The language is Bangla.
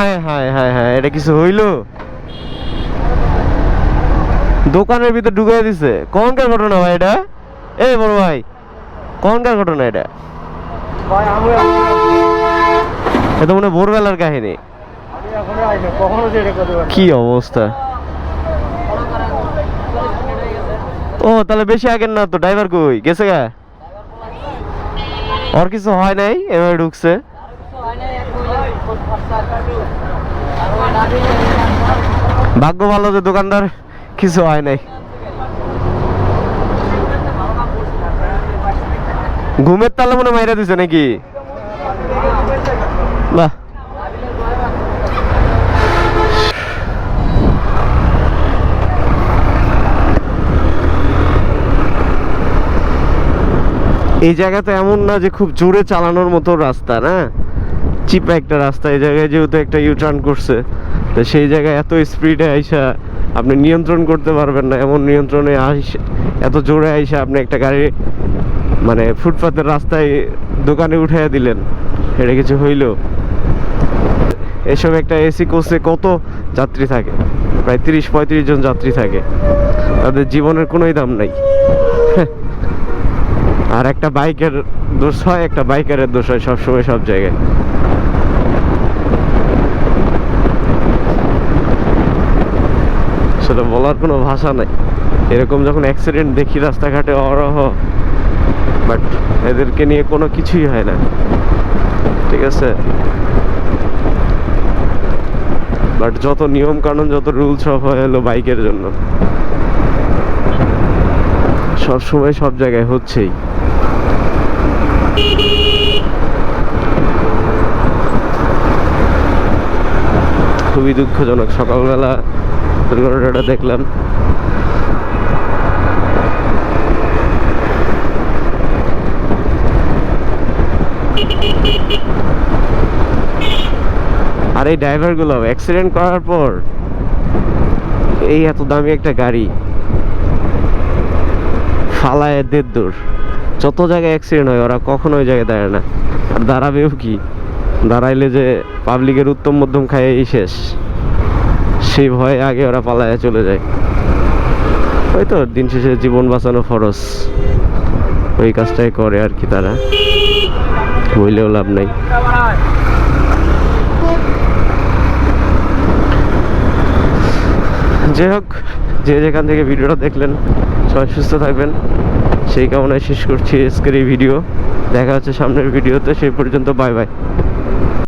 হায় হায় হায় হায় এটা কিছু হইল? দোকানের ভিতর ঢুকাই দিছে। কোনকার ঘটনা ভাই এটা? এই বড় ভাই কোনকার ঘটনা এটা? এটা মনে ভোরবেলার কাহিনী। কি অবস্থা? ও তাহলে বেশি আগের না তো ড্রাইভার কই? গেছে গা? ওর কিছু হয় নাই? এভাবে ঢুকছে? ভাগ্য ভালো যে দোকানদার, কিছু হয় নাই। ঘুমের তালে মনে মাইরা দিছে নাকি? বাহ। এই জায়গা তো এমন না যে খুব জোরে চালানোর মতো রাস্তা, না? চিপা একটা রাস্তা, এই জায়গায় যেহেতু একটা ইউটার্ন করছে, তো সেই জায়গায় এত স্পিডে আইসা আপনি নিয়ন্ত্রণ করতে পারবেন না। এমন নিয়ন্ত্রণে আইস, এত জোরে আইসা আপনি একটা গাড়ি মানে ফুটপাতের রাস্তায় দোকানে উঠাইয়া দিলেন। এটা কিছু হইল? এসব একটা এসি কোচে কত যাত্রী থাকে? প্রায় তিরিশ, পঁয়ত্রিশ জন যাত্রী থাকে। তাদের জীবনের কোনোই দাম নাই। আর একটা বাইকের দোষ হয়, একটা বাইকারের দোষ হয় সবসময় সব জায়গায়। বলার কোনো ভাষা নাই। এরকম যখন অ্যাক্সিডেন্ট দেখি রাস্তাঘাটে অরহ বাট এদেরকে নিয়ে কোনো কিছুই হয় না। ঠিক আছে? বাট যত নিয়ম কানুন যত রুল সব হয়ে এলো বাইকের জন্য। সব সময় সব জায়গায় হচ্ছেই। খুবই দুঃখজনক। সকালবেলা দুর্ঘটনাটা দেখলাম। আর এই ড্রাইভারগুলো অ্যাক্সিডেন্ট করার পর এই এত দামি একটা গাড়ি ফালায় দেড় দূর। যত জায়গায় অ্যাক্সিডেন্ট হয়, ওরা কখনো ওই জায়গায় দাঁড়ায় না। আর দাঁড়াবেও কি? দাঁড়াইলে যে পাবলিকের উত্তম মধ্যম খায় এই শেষ। সেই ভয়ে আগে ওরা পালায় চলে যায়। ওই তো দিন শেষে জীবন বাঁচানো ফরজ। ওই কাজটাই করে আর কি তারা। বইলেও লাভ নাই। যাই হোক, যে যেখান থেকে ভিডিওটা দেখলেন, সবাই সুস্থ থাকবেন। সেই কামনায় শেষ করছি আজকের এই ভিডিও। দেখা হচ্ছে সামনের ভিডিওতে। সেই পর্যন্ত বাই বাই।